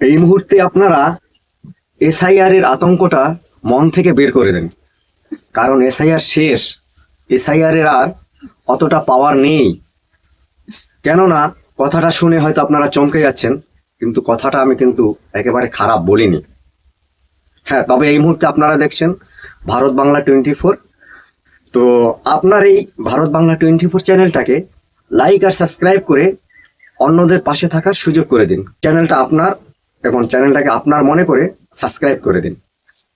এই মুহূর্তে আপনারা এসআইআর এর আতঙ্কটা মন থেকে বের করে দেন। কারণ এসআইআর শেষ। এসআইআর এর আর অতটা পাওয়ার নেই। কেননা, কথাটা শুনে হয়তো আপনারা চমকে যাচ্ছেন, কিন্তু কথাটা আমি কিন্তু একেবারে খারাপ বলিনি। হ্যাঁ তবে এই মুহূর্তে আপনারা দেখছেন ভারত বাংলা টোয়েন্টি ফোর। তো আপনার এই ভারত বাংলা টোয়েন্টি ফোর চ্যানেলটাকে লাইক আর সাবস্ক্রাইব করে অন্যদের পাশে থাকার সুযোগ করে দিন। চ্যানেলটা আপনার এবং চ্যানেলটাকে আপনার মনে করে সাবস্ক্রাইব করে দিন,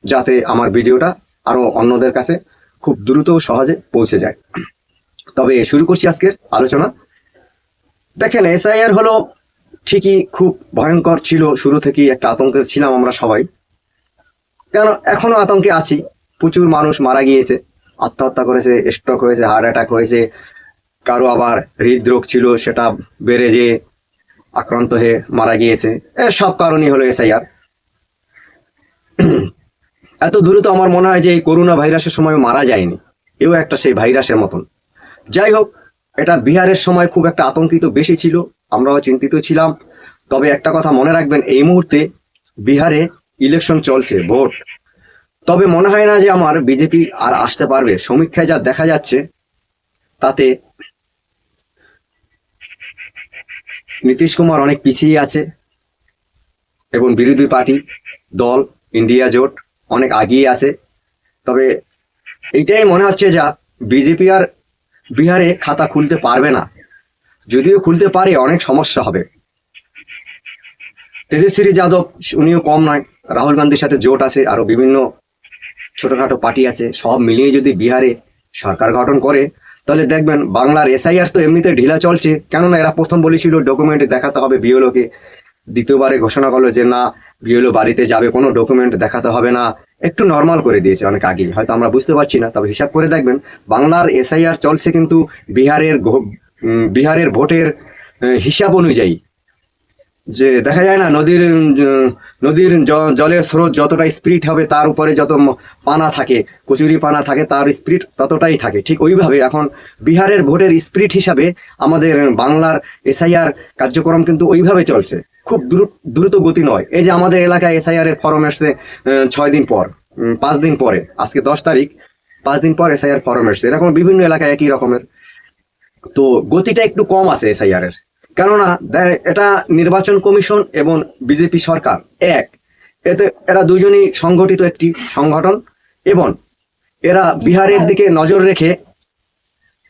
যাতে আমার ভিডিওটা আরও অন্যদের কাছে খুব দ্রুত ও সহজে পৌঁছে যায়। তবে শুরু করছি আজকের আলোচনা। দেখেন, এসআইআর হলো ঠিকই খুব ভয়ঙ্কর ছিল, শুরু থেকেই একটা আতঙ্কে ছিলাম আমরা সবাই। কেন, এখনও আতঙ্কে আছি। প্রচুর মানুষ মারা গিয়েছে, আত্মহত্যা করেছে স্ট্রোক হয়েছে হার্ট অ্যাটাক হয়েছে। কারও আবার হৃদরোগ ছিল, সেটা বেড়ে যে আক্রান্ত হয়ে মারা গিয়েছে। এ সব কারণই হলো এসআইআর। এত দ্রুত আমার মনে হয় যে এই করোনা ভাইরাসের সময় মারা যায়নি। এও একটা সেই ভাইরাসের মতন। যাই হোক, এটা বিহারের সময় খুব একটা আতঙ্কিত বেশি ছিল, আমরাও চিন্তিত ছিলাম। তবে একটা কথা মনে রাখবেন, এই মুহূর্তে বিহারে ইলেকশন চলছে, ভোট। তবে মনে হয় না যে আমার বিজেপি আর আসতে পারবে। সমীক্ষায় যা দেখা যাচ্ছে, তাতে নীতিশ কুমার অনেক পিছিয়ে আছে এবং বিরোধী পার্টি, দল, ইন্ডিয়া জোট অনেক আগিয়ে আছে। তবে এইটাই মনে হচ্ছে যা বিজেপি আর বিহারে খাতা খুলতে পারবে না। যদিও খুলতে পারে, অনেক সমস্যা হবে। তেজস্বী যাদব, উনিও কম নয়, রাহুল গান্ধীর সাথে জোট আছে আরও বিভিন্ন ছোটখাটো পার্টি আছে, সব মিলিয়ে যদি বিহারে সরকার গঠন করে তাহলে দেখবেন বাংলার এসআইআর তো এমনিতে ঢিলা চলছে, কেননা এরা প্রথম বলেছিল ডকুমেন্ট দেখাতে হবে বিওলোকে দ্বিতীয়বারে ঘোষণা করল যে না বিওলো বাড়িতে যাবে, কোনো ডকুমেন্ট দেখাতে হবে না। একটু নর্মাল করে দিয়েছে অনেক আগে হয়তো আমরা বুঝতে পারছি না, তবে হিসাব করে দেখবেন বাংলার এসআইআর চলছে কিন্তু বিহারের বিহারের ভোটের হিসাব অনুযায়ী। যে দেখা যায় না, নদীর নদীর জলের স্রোত যতটা স্পিড হবে, তার উপরে যত পানা থাকে, কচুরি পানা থাকে, তার স্পিড ততটাই থাকে। ঠিক ওইভাবে এখন বিহারের ভোটের স্পিড হিসাবে আমাদের বাংলার এসআইআর কার্যক্রম কিন্তু ওইভাবে চলছে। খুব দ্রুত গতি নয়। এই যে আমাদের এলাকায় এসআইআর এর ফর্ম এসছে ছয় দিন পর পাঁচ দিন পরে, আজকে দশ তারিখ, পাঁচ দিন পর এসআইআর ফর্ম এসছে। এরকম বিভিন্ন এলাকায় একই রকমের। তো গতিটা একটু কম আছে এসআইআর এর। কেননা এটা নির্বাচন কমিশন এবং বিজেপি সরকার এক। এতে এরা দুজনই সংগঠিত একটি সংগঠন এবং এরা বিহারের দিকে নজর রেখে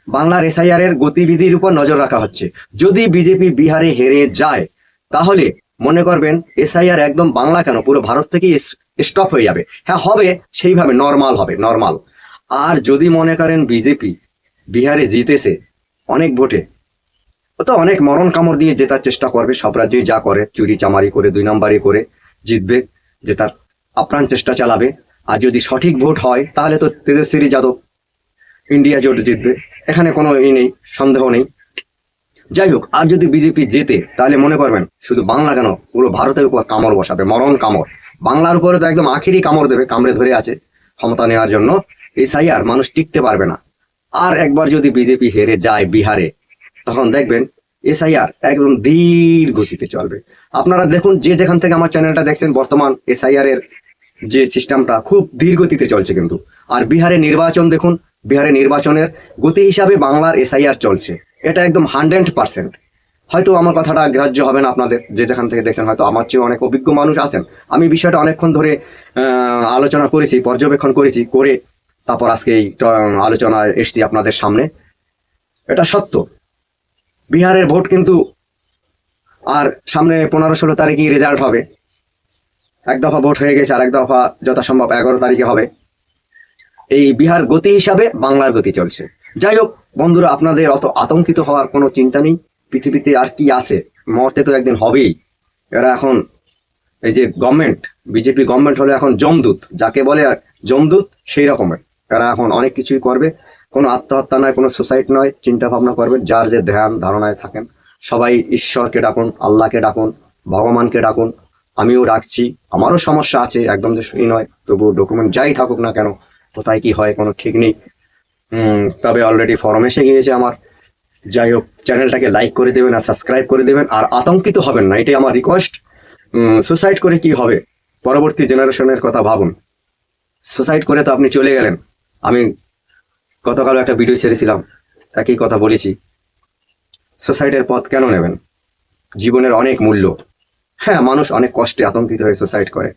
বাংলার এসআইআর এর গতিবিধির উপর নজর রাখা হচ্ছে। যদি বিজেপি বিহারে হেরে যায় তাহলে মনে করবেন এসআইআর একদম বাংলা কেন? পুরো ভারত থেকেই স্টপ হয়ে যাবে। হ্যাঁ হবে সেইভাবে নর্মাল হবে নর্মাল। আর যদি মনে করেন বিজেপি বিহারে জিতেছে অনেক ভোটে তো অনেক মরণ কামড় দিয়ে জেতার চেষ্টা করবে। সব রাজ্যই যা করে, চুরি চামারি করে, দুই নাম্বারি করে জিতবে জেতার আপ্রাণ চেষ্টা চালাবে। আর যদি সঠিক ভোট হয়, তাহলে তো তেজস্বী যাদব ইন্ডিয়া জোট জিতবে। এখানে কোনো ই নেই, সন্দেহ নেই। যাই হোক, আর যদি বিজেপি জেতে, তাহলে মনে করবেন, শুধু বাংলা কেন, পুরো ভারতের উপর কামড় বসাবে, মরণ কামড়। বাংলার উপরে তো একদম আখেরি কামড় দেবে, কামড়ে ধরে আছে ক্ষমতা নেওয়ার জন্য। এই সাইয়ার মানুষ টিকতে পারবে না। আর একবার যদি বিজেপি হেরে যায় বিহারে তখন দেখবেন এসআইআর একদম ধীর গতিতে চলবে। আপনারা দেখুন যে যেখান থেকে আমার চ্যানেলটা দেখছেন, বর্তমান এসআইআর এর যে সিস্টেমটা খুব ধীর গতিতে চলছে কিন্তু। আর বিহারে নির্বাচন দেখুন, বিহারে নির্বাচনের গতি হিসাবে বাংলার এসআইআর চলছে। এটা একদম হান্ড্রেড পার্সেন্ট। হয়তো আমার কথাটা গ্রাহ্য হবে না আপনাদের, যে যেখান থেকে দেখছেন, হয়তো আমার চেয়ে অনেক অভিজ্ঞ মানুষ আছেন। আমি বিষয়টা অনেকক্ষণ ধরে আলোচনা করেছি, পর্যবেক্ষণ করেছি, করে তারপর আজকে এই আলোচনায় এসেছি আপনাদের সামনে। এটা সত্য। বিহারের ভোট কিন্তু আর সামনে পনেরো ষোলো তারিখই রেজাল্ট হবে। এক দফা ভোট হয়ে গেছে আর এক দফা যথাসম্ভব এগারো তারিখে হবে। এই বিহার গতি হিসাবে বাংলার গতি চলছে। যাই হোক, বন্ধুরা, আপনাদের অত আতঙ্কিত হওয়ার কোনো চিন্তা নেই। পৃথিবীতে আর কি আছে? মরতে তো একদিন হবেই। এরা এখন এই যে গভর্নমেন্ট বিজেপি গভর্নমেন্ট হলো এখন জমদূত যাকে বলে জমদূত সেই রকমের এরা এখন অনেক কিছুই করবে। কোনো আত্মহত্যা নয়, কোনো সুসাইড নয়। চিন্তা ভাবনা করবেন, যার যে ধ্যান, ধারণায় থাকেন। সবাই ঈশ্বরকে ডাকুন, আল্লাহকে ডাকুন, ভগবানকে ডাকুন। আমিও ডাকছি, আমারও সমস্যা আছে, একদম যে ই নয়। তবু ডকুমেন্ট যাই থাকুক না কেন, কোথায় কি হয়, কোনো ঠিক নেই। তবে অলরেডি ফর্ম এসে গিয়েছে আমার। যাই হোক চ্যানেলটাকে লাইক করে দেবেন আর সাবস্ক্রাইব করে দেবেন। আর আতঙ্কিত হবেন না, এটাই আমার রিকোয়েস্ট সুসাইড করে কি হবে? পরবর্তী জেনারেশনের কথা ভাবুন। সুসাইড করে তো আপনি চলে গেলেন। আমি গতকাল একটা ভিডিও ছেড়েছিলাম, একই কথা বলেছি। সুসাইডের পথ কেন নেবেন? জীবনের অনেক মূল্য। হ্যাঁ মানুষ অনেক কষ্টে আতঙ্কিত হয়ে সুসাইড করে।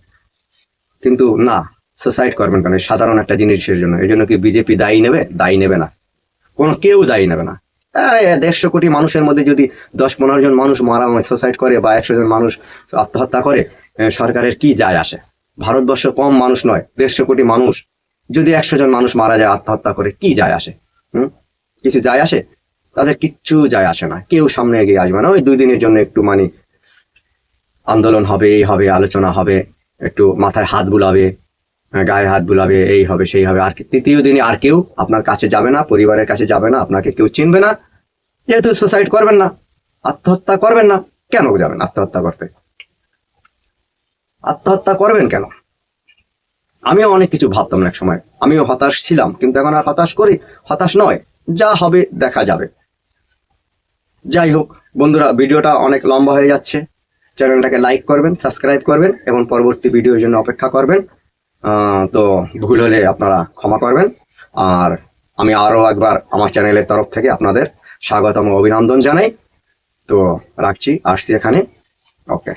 কিন্তু না সুসাইড করবেন কেন? সাধারণ একটা জিনিসের জন্য। এই জন্য কি বিজেপি দায়ী নেবে? দায়ী নেবে না। কোনো কেউ দায়ী নেবে না। দেড়শো কোটি মানুষের মধ্যে যদি দশ পনেরো জন মানুষ মারা সুসাইড করে বা একশো জন মানুষ আত্মহত্যা করে সরকারের কি যায় আসে? ভারতবর্ষ কম মানুষ নয়, দেড়শো কোটি মানুষ যদি একশো জন মানুষ মারা যায় আত্মহত্যা করে, কি যায় আসে? হুম? কিছু যায় আসে? তাদের কিচ্ছু যায় আসে না। কেউ সামনে এগিয়ে আসবে না। ওই দুই দিনের জন্য একটু মানে আন্দোলন হবে, এই হবে, আলোচনা হবে, একটু মাথায় হাত বুলাবে গায়ে হাত বুলাবে, এই হবে, সেই হবে। আর তৃতীয় দিনে আর কেউ আপনার কাছে যাবে না, পরিবারের কাছে যাবে না, আপনাকে কেউ চিনবে না। যেহেতু সুসাইড করবেন না, আত্মহত্যা করবেন না, কেন যাবেন আত্মহত্যা করতে? আত্মহত্যা করবেন কেন? আমিও অনেক কিছু ভাবতাম এক সময়। আমিও হতাশ ছিলাম, কিন্তু এখন আর হতাশ করি, হতাশ নয়, যা হবে দেখা যাবে। যাই হোক, বন্ধুরা, ভিডিওটা অনেক লম্বা হয়ে যাচ্ছে। চ্যানেলটাকে লাইক করবেন, সাবস্ক্রাইব করবেন, এবং পরবর্তী ভিডিওর জন্য অপেক্ষা করবেন। তো ভুল হলে আপনারা ক্ষমা করবেন। আর আমি আরও একবার আমার চ্যানেলের তরফ থেকে আপনাদের স্বাগতম অভিনন্দন জানাই। তো রাখছি, আসছি এখানে। ওকে।